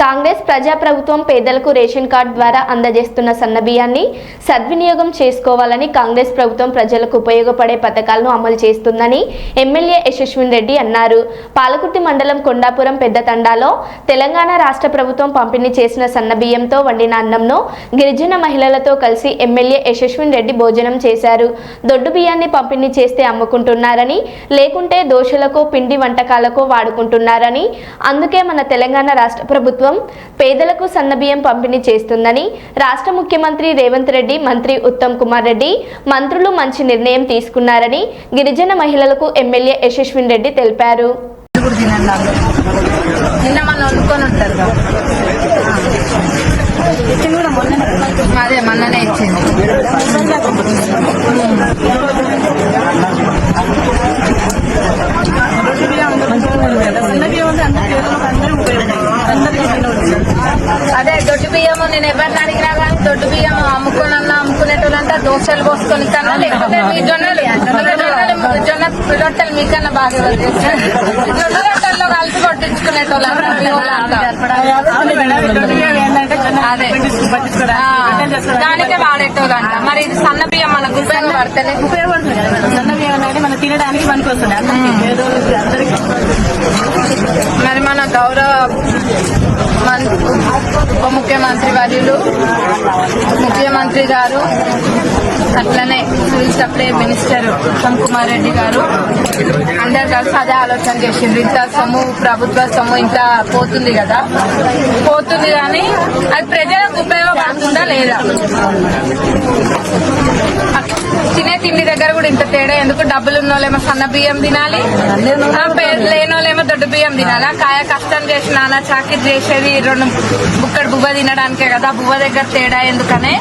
కాంగ్రెస్ ప్రజాప్రభుత్వం పేదలకు ration card ద్వారా అందజేస్తున్న సన్నబియ్యాన్ని సద్వినియోగం చేసుకోవాలని కాంగ్రెస్ ప్రభుత్వం ప్రజలకు ఉపయోగపడే పథకాలను అమలు చేస్తుందని ఎమ్మెల్యే యశస్విన్ రెడ్డి అన్నారు. పాలకుర్తి మండలం కొండాపురం పెద్ద తండాలో తెలంగాణ రాష్ట్ర ప్రభుత్వం పంపిణీ చేసిన సన్నబియ్యంతో వండిన అన్నంను గిరిజన మహిళలతో కలిసి ఎమ్మెల్యే యశస్విన్ రెడ్డి భోజనం చేశారు. దొడ్డు బియ్యాన్ని పంపిణీ చేస్తే అమ్ముకుంటున్నారని లేకుంటే దోశలకు పిండి వంటకాలకు వాడుకుంటున్నారని అందుకే మన తెలంగాణ రాష్ట్ర ప్రభుత్వం పేదలకు సన్నబియ్యం పంపిణీ చేస్తుందని రాష్ట్ర ముఖ్యమంత్రి రేవంత్ రెడ్డి మంత్రి ఉత్తమ్ కుమార్ రెడ్డి మంత్రులు మంచి నిర్ణయం తీసుకున్నారని గిరిజన మహిళలకు ఎమ్మెల్యే యశస్విన్ రెడ్డి తెలిపారు. కూడా తినండి అందరూ నిన్న మన వండుకొని ఉంటారు కదా. ఇచ్చింది కూడా మొన్ననే కదా. అదే మొన్ననే ఇచ్చింది అదే దొడ్డు బియ్యము నేను ఎవరిని అడిగినా కానీ దొడ్డు బియ్యం అమ్ముకున్న అమ్ముకునేటోళ్ళంతా దోశలు పోసుకొని కన్నా లేకపోతే మీ జొన్నలు జొన్నలు జొన్న రొట్టెలు మీకన్నా బాగా జొన్న రొట్టెల్లో కలిసి కొట్టించుకునేటోళ్ళంతా అదే. దానికే వాడేటోళ్ళంట. మరి ఇది సన్న బియ్యం మనకు ఉపయోగపడతలే ఉపయోగపడుతుంది సన్న బియ్యం అంటే మనం తినడానికి పనికి గౌరవ ఉప ముఖ్యమంత్రి వర్యులు ముఖ్యమంత్రి గారు అట్లనే civil supply minister Uttam Kumar Reddy గారు. అందరు కలిసి అదే ఆలోచన చేసిండ్రు. ఇంత సొమ్ము ప్రభుత్వ సొమ్ము ఇంత పోతుంది కదా. పోతుంది కానీ అది ప్రజలకు ఉపయోగపడుతుందా లేదా? తినే తిండి కూడా ఇంత తేడా ఎందుకు? డబ్బులు ఉన్నోళ్ళేమో సన్న బియ్యం తినాలి. ఆ, లేనోళ్ళేమో దొడ్డు బియ్యం తినాలి. కాయ కష్టం చేసి నాన్న చాకిరి చేసేది రెండు బుక్కడు బువ్వ తినడానికే కదా. బువ్వ దగ్గర తేడా ఎందుకనే?